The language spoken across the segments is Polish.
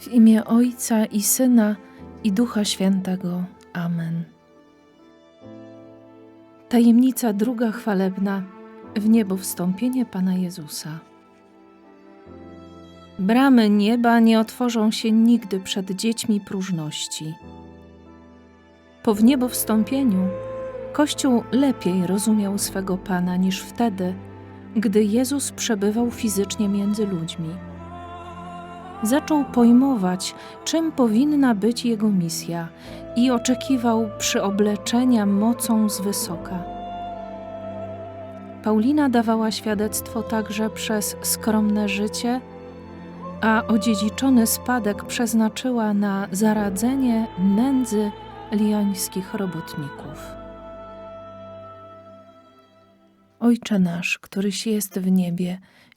W imię Ojca i Syna i Ducha Świętego. Amen. Tajemnica druga chwalebna w niebo wstąpienie Pana Jezusa. Bramy nieba nie otworzą się nigdy przed dziećmi próżności. Po w niebo wstąpieniu Kościół lepiej rozumiał swego Pana niż wtedy, gdy Jezus przebywał fizycznie między ludźmi. Zaczął pojmować, czym powinna być jego misja i oczekiwał przyobleczenia mocą z wysoka. Paulina dawała świadectwo także przez skromne życie, a odziedziczony spadek przeznaczyła na zaradzenie nędzy liońskich robotników. Ojcze nasz, któryś jest w niebie,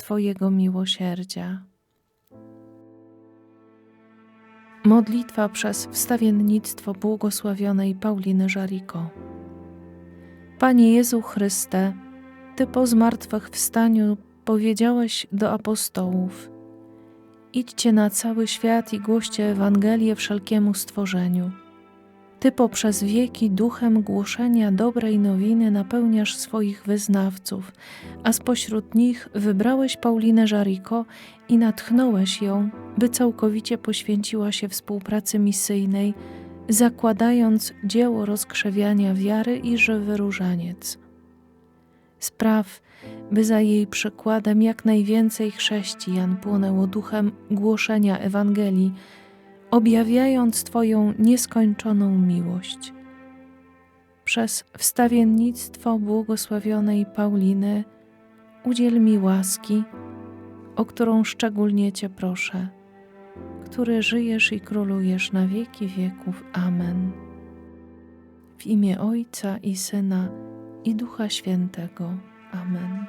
Twojego miłosierdzia. Modlitwa przez wstawiennictwo błogosławionej Pauliny Żariko. Panie Jezu Chryste, Ty po zmartwychwstaniu powiedziałeś do apostołów: Idźcie na cały świat i głoście Ewangelię wszelkiemu stworzeniu. Ty poprzez wieki duchem głoszenia dobrej nowiny napełniasz swoich wyznawców, a spośród nich wybrałeś Paulinę Żariko i natchnąłeś ją, by całkowicie poświęciła się współpracy misyjnej, zakładając dzieło rozkrzewiania wiary i żywy różaniec. Spraw, by za jej przykładem jak najwięcej chrześcijan płonęło duchem głoszenia Ewangelii, objawiając Twoją nieskończoną miłość. Przez wstawiennictwo błogosławionej Pauliny udziel mi łaski, o którą szczególnie Cię proszę, który żyjesz i królujesz na wieki wieków. Amen. W imię Ojca i Syna i Ducha Świętego. Amen.